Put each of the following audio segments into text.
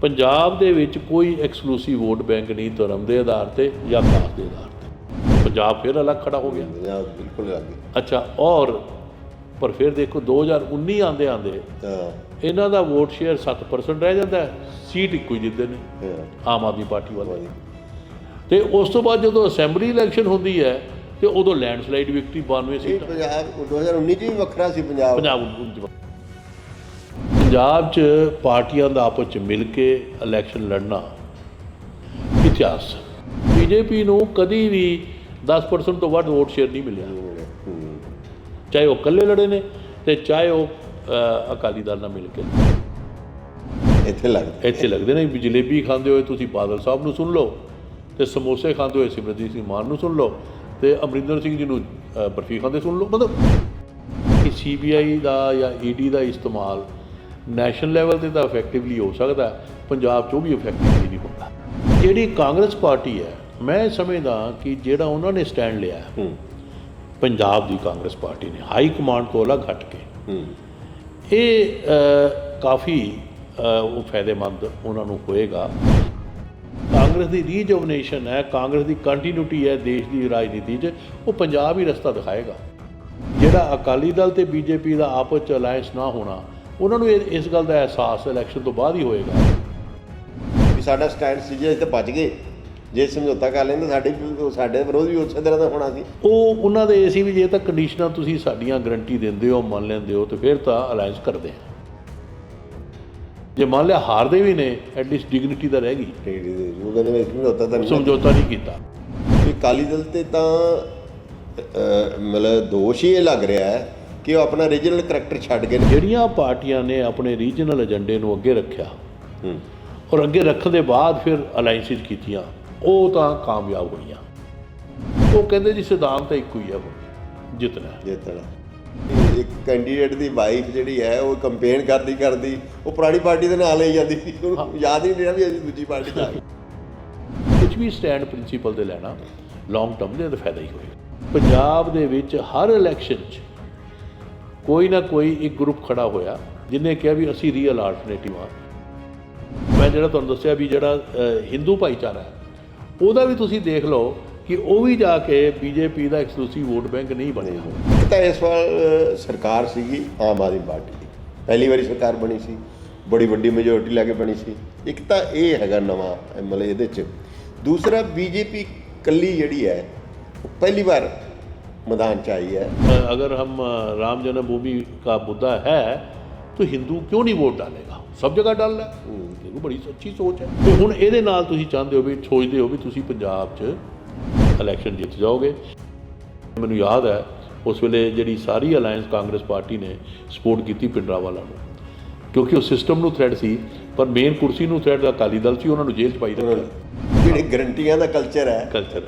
ਪੰਜਾਬ ਦੇ ਵਿੱਚ ਕੋਈ ਐਕਸਕਲੂਸਿਵ ਵੋਟ ਬੈਂਕ ਨਹੀਂ ਧਰਮ ਦੇ ਆਧਾਰ ਤੇ ਜਾਂ ਕਾਸਟ ਦੇ ਆਧਾਰ ਤੇ। ਪੰਜਾਬ ਫਿਰ ਅਲੱਗ ਖੜਾ ਹੋ ਗਿਆ। ਪੰਜਾਬ ਬਿਲਕੁਲ ਅੱਗੇ ਅੱਛਾ ਔਰ ਪਰ ਫਿਰ ਦੇਖੋ 2019 ਆਂਦੇ ਆਂਦੇ ਇਹਨਾਂ ਦਾ ਵੋਟ ਸ਼ੇਅਰ 7% ਰਹਿ ਜਾਂਦਾ ਸੀਟ ਇੱਕੋ ਹੀ ਜਿੱਤਦੇ ਨੇ ਆਮ ਆਦਮੀ ਪਾਰਟੀ ਵਾਲੇ। ਤੇ ਉਸ ਤੋਂ ਬਾਅਦ ਜਦੋਂ ਅਸੈਂਬਲੀ ਇਲੈਕਸ਼ਨ ਹੁੰਦੀ ਹੈ ਤੇ ਉਦੋਂ ਲੈਂਡਸਲਾਈਡ ਵਿਕਟਰੀ 92 ਇਹ ਸੀਟਾਂ। ਪੰਜਾਬ 2019 ਚ ਵੀ ਵੱਖਰਾ ਸੀ ਪੰਜਾਬ। ਪੰਜਾਬ ਪੰਜਾਬ 'ਚ ਪਾਰਟੀਆਂ ਦਾ ਆਪਸ 'ਚ ਮਿਲ ਕੇ ਇਲੈਕਸ਼ਨ ਲੜਨਾ ਇਤਿਹਾਸ। ਬੀਜੇਪੀ ਨੂੰ ਕਦੀ ਵੀ 10% ਤੋਂ ਵੱਧ ਵੋਟ ਸ਼ੇਅਰ ਨਹੀਂ ਮਿਲਿਆ। ਚਾਹੇ ਉਹ ਇਕੱਲੇ ਲੜੇ ਨੇ ਤੇ ਚਾਹੇ ਉਹ ਅਕਾਲੀ ਦਲ ਨਾਲ ਮਿਲ ਕੇ। ਇੱਥੇ ਲੱਗਦਾ ਇੱਥੇ ਲੱਗਦੇ ਨੇ ਵੀ ਜਲੇਬੀ ਖਾਂਦੇ ਹੋਏ ਤੁਸੀਂ ਬਾਦਲ ਸਾਹਿਬ ਨੂੰ ਸੁਣ ਲਓ ਤੇ ਸਮੋਸੇ ਖਾਂਦੇ ਹੋਏ ਸਿਮਰਜੀਤ ਸਿੰਘ ਮਾਨ ਨੂੰ ਸੁਣ ਲਓ ਤੇ ਅਮਰਿੰਦਰ ਸਿੰਘ ਜੀ ਨੂੰ ਬਰਫੀ ਖਾਂਦੇ ਸੁਣ ਲਓ। ਮਤਲਬ ਕਿ ਸੀਬੀਆਈ ਦਾ ਜਾਂ ਈਡੀ ਦਾ ਇਸਤੇਮਾਲ ਨੈਸ਼ਨਲ ਲੈਵਲ ਤੇ ਤਾਂ ਇਫੈਕਟਿਵਲੀ ਹੋ ਸਕਦਾ ਪੰਜਾਬ 'ਚ ਉਹ ਵੀ ਇਫੈਕਟਿਵਲੀ ਨਹੀਂ ਹੁੰਦਾ। ਜਿਹੜੀ ਕਾਂਗਰਸ ਪਾਰਟੀ ਹੈ ਮੈਂ ਸਮਝਦਾ ਕਿ ਜਿਹੜਾ ਉਹਨਾਂ ਨੇ ਸਟੈਂਡ ਲਿਆ ਪੰਜਾਬ ਦੀ ਕਾਂਗਰਸ ਪਾਰਟੀ ਨੇ ਹਾਈ ਕਮਾਂਡ ਤੋਂ ਅਲੱਗ ਹਟ ਕੇ। ਇਹ ਕਾਫੀ ਉਹ ਫਾਇਦੇਮੰਦ ਉਹਨਾਂ ਨੂੰ ਹੋਏਗਾ। ਕਾਂਗਰਸ ਦੀ ਰੀਜੋਵਨੇਸ਼ਨ ਹੈ ਕਾਂਗਰਸ ਦੀ ਕੰਟੀਨਿਊਟੀ ਹੈ ਦੇਸ਼ ਦੀ ਰਾਜਨੀਤੀ 'ਚ ਉਹ ਪੰਜਾਬ ਹੀ ਰਸਤਾ ਦਿਖਾਏਗਾ। ਜਿਹੜਾ ਅਕਾਲੀ ਦਲ ਤੇ ਬੀਜੇਪੀ ਦਾ ਆਪਸ 'ਚ ਅਲਾਈਅੰਸ ਨਾ ਹੋਣਾ ਉਹਨਾਂ ਨੂੰ ਇਸ ਗੱਲ ਦਾ ਅਹਿਸਾਸ ਇਲੈਕਸ਼ਨ ਤੋਂ ਬਾਅਦ ਹੀ ਹੋਏਗਾ। ਵੀ ਸਾਡਾ ਸਟੈਂਡ ਸੀ ਜੇ ਅਸੀਂ ਤਾਂ ਬਚ ਗਏ। ਜੇ ਸਮਝੌਤਾ ਕਰ ਲੈਂਦੇ ਸਾਡੇ ਸਾਡੇ ਵਿਰੋਧ ਵੀ ਉਸੇ ਤਰ੍ਹਾਂ ਦਾ ਹੋਣਾ ਸੀ। ਉਹ ਉਹਨਾਂ ਦੇ ਇਹ ਸੀ ਵੀ ਜੇ ਤਾਂ ਕੰਡੀਸ਼ਨਾਂ ਤੁਸੀਂ ਸਾਡੀਆਂ ਗਰੰਟੀ ਦਿੰਦੇ ਹੋ ਮੰਨ ਲੈਂਦੇ ਹੋ ਤੇ ਫਿਰ ਤਾਂ ਅਲਾਈਅੰਸ ਕਰਦੇ ਆ ਜੇ ਮੰਨ ਲਿਆ ਹਾਰਦੇ ਵੀ ਨੇ ਐਟਲੀਸਟ ਡਿਗਨਿਟੀ ਤਾਂ ਰਹਿ ਗਈ। ਉਹ ਕਹਿੰਦੇ ਵੀ ਸਮਝੌਤਾ ਤਾਂ ਸਮਝੌਤਾ ਨਹੀਂ ਕੀਤਾ। ਵੀ ਕਾਲੀ ਦਲ ਤੇ ਤਾਂ ਮਤਲਬ ਦੋਸ਼ ਹੀ ਇਹ ਲੱਗ ਰਿਹਾ ਹੈ ਕਿ ਉਹ ਆਪਣਾ ਰੀਜਨਲ ਕਰੈਕਟਰ ਛੱਡ ਕੇ ਜਿਹੜੀਆਂ ਪਾਰਟੀਆਂ ਨੇ ਆਪਣੇ ਰੀਜਨਲ ਏਜੰਡੇ ਨੂੰ ਅੱਗੇ ਰੱਖਿਆ ਹੂੰ। ਔਰ ਅੱਗੇ ਰੱਖਣ ਦੇ ਬਾਅਦ ਫਿਰ ਅਲਾਈਅੰਸਿਸ ਕੀਤੀਆਂ ਉਹ ਤਾਂ ਕਾਮਯਾਬ ਹੋਈਆਂ। ਉਹ ਕਹਿੰਦੇ ਜੀ ਸਿਧਾਂਤ ਤਾਂ ਇੱਕੋ ਹੀ ਹੈ ਜਿੱਤਣਾ। ਜਿੱਤਣਾ। ਇੱਕ ਕੈਂਡੀਡੇਟ ਦੀ ਵਾਈਫ ਜਿਹੜੀ ਹੈ ਉਹ ਕੰਪੇਨ ਕਰਦੀ ਕਰਦੀ ਉਹ ਪੁਰਾਣੀ ਪਾਰਟੀ ਦੇ ਨਾਲ ਹੀ ਜਾਂਦੀ। ਸੀ ਉਹਨੂੰ ਯਾਦ ਹੀ ਨਹੀਂ ਰਿਹਾ ਵੀ ਅਸੀਂ ਦੂਜੀ ਪਾਰਟੀ ਆ ਗਏ ਕੁਝ ਵੀ ਸਟੈਂਡ ਪ੍ਰਿੰਸੀਪਲ ਦੇ ਲੈਣਾ ਲੌਂਗ ਟਰਮ ਦੇ ਫਾਇਦਾ ਹੀ ਹੋਏਗਾ। ਪੰਜਾਬ ਦੇ ਵਿੱਚ ਹਰ ਇਲੈਕਸ਼ਨ 'ਚ ਕੋਈ ਨਾ ਕੋਈ ਇੱਕ ਗਰੁੱਪ ਖੜਾ ਹੋਇਆ ਜਿਨੇ ਕਿਹਾ ਵੀ ਅਸੀਂ ਰੀਅਲ ਆਲਟਰਨੇਟਿਵ ਆ ਮੈਂ ਜਿਹੜਾ ਤੁਹਾਨੂੰ ਦੱਸਿਆ ਵੀ ਜਿਹੜਾ ਹਿੰਦੂ ਭਾਈਚਾਰਾ ਹੈ, ਉਹਦਾ ਵੀ ਤੁਸੀਂ ਦੇਖ ਲਓ ਕਿ ਉਹ ਵੀ ਜਾ ਕੇ ਬੀਜੇਪੀ ਦਾ ਐਕਸਕਲੂਸਿਵ ਵੋਟ ਬੈਂਕ ਨਹੀਂ ਬਣਿਆ। ਇੱਕ ਤਾਂ ਇਸ ਵਾਰ ਸਰਕਾਰ ਸੀਗੀ ਆਮ ਆਦਮੀ ਪਾਰਟੀ ਦੀ। ਪਹਿਲੀ ਵਾਰੀ ਸਰਕਾਰ ਬਣੀ ਸੀ, ਬੜੀ ਵੱਡੀ ਮੈਜੋਰਿਟੀ ਲੈ ਕੇ ਬਣੀ ਸੀ। ਇੱਕ ਤਾਂ ਇਹ ਹੈਗਾ ਨਵਾਂ ਮਤਲਬ ਇਹਦੇ 'ਚ। ਦੂਸਰਾ ਬੀਜੇਪੀ ਕੱਲੀ ਜਿਹੜੀ ਹੈ, ਉਹ ਪਹਿਲੀ ਵਾਰ ਮੈਦਾਨ 'ਚ ਆਈ ਹੈ अ, अगर हम अ, राम जन्मभूमि का मुद्दा है तो हिंदू क्यों नहीं वोट डालेगा ਸਭ ਜਗ੍ਹਾ ਡਾਲ ਹੈ ਦੇਖੋ ਬੜੀ ਅੱਛੀ ਸੋਚ ਹੈ ਤੇ ਹੁਣ ਇਹਦੇ ਨਾਲ ਤੁਸੀਂ ਚਾਹੁੰਦੇ ਹੋ ਵੀ ਸੋਚਦੇ ਹੋ ਵੀ ਤੁਸੀਂ ਪੰਜਾਬ 'ਚ ਇਲੈਕਸ਼ਨ ਜਿੱਤ ਜਾਓਗੇ ਮੈਨੂੰ ਯਾਦ ਹੈ ਉਸ ਵੇਲੇ ਜਿਹੜੀ ਸਾਰੀ ਅਲਾਈਅੰਸ ਕਾਂਗਰਸ ਪਾਰਟੀ ਨੇ ਸਪੋਰਟ ਕੀਤੀ ਪਿੰਡਰਾਵਾਲਾ ਨੂੰ ਕਿਉਂਕਿ ਉਹ ਸਿਸਟਮ ਨੂੰ ਥ੍ਰੈਡ ਸੀ ਪਰ ਮੇਨ ਕੁਰਸੀ ਨੂੰ ਥ੍ਰੈਡ ਅਕਾਲੀ ਦਲ ਸੀ ਉਹਨਾਂ ਨੂੰ ਜੇਲ੍ਹ 'ਚ ਪਾਈ ਰੱਖਿਆ ਜਿਹੜੇ ਗਰੰਟੀਆਂ ਦਾ ਕਲਚਰ ਹੈ ਕਲਚਰ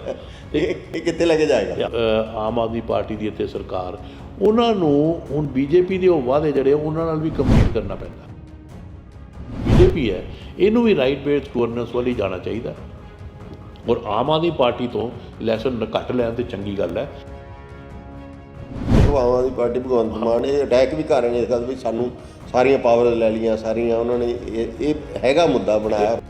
ਇਹ ਇਹ ਕਿੱਥੇ ਲੈ ਕੇ ਜਾਏਗਾ? ਆਮ ਆਦਮੀ ਪਾਰਟੀ ਦੀ ਇੱਥੇ ਸਰਕਾਰ ਉਹਨਾਂ ਨੂੰ ਹੁਣ ਬੀਜੇਪੀ ਦੇ ਉਹ ਵਾਅਦੇ ਜਿਹੜੇ ਉਹਨਾਂ ਨਾਲ ਵੀ ਕੰਪੀਟ ਕਰਨਾ ਪੈਂਦਾ। ਬੀਜੇਪੀ ਹੈ ਇਹਨੂੰ ਵੀ ਰਾਈਟ ਬੇਸਡ ਗਵਰਨੈਂਸ ਵੱਲ ਜਾਣਾ ਚਾਹੀਦਾ। ਔਰ ਆਮ ਆਦਮੀ ਪਾਰਟੀ ਤੋਂ ਲੈਸਨ ਘੱਟ ਲੈਣ ਤੇ ਚੰਗੀ ਗੱਲ ਹੈ। ਆਮ ਆਦਮੀ ਪਾਰਟੀ ਭਗਵੰਤ ਮਾਨ ਇਹ ਅਟੈਕ ਵੀ ਕਰ ਰਹੇ ਨੇ ਇਸ ਗੱਲ ਵੀ ਸਾਨੂੰ ਸਾਰੀਆਂ ਪਾਵਰ ਲੈ ਲਈਆਂ ਸਾਰੀਆਂ ਉਹਨਾਂ ਨੇ ਇਹ ਹੈਗਾ ਮੁੱਦਾ ਬਣਾਇਆ।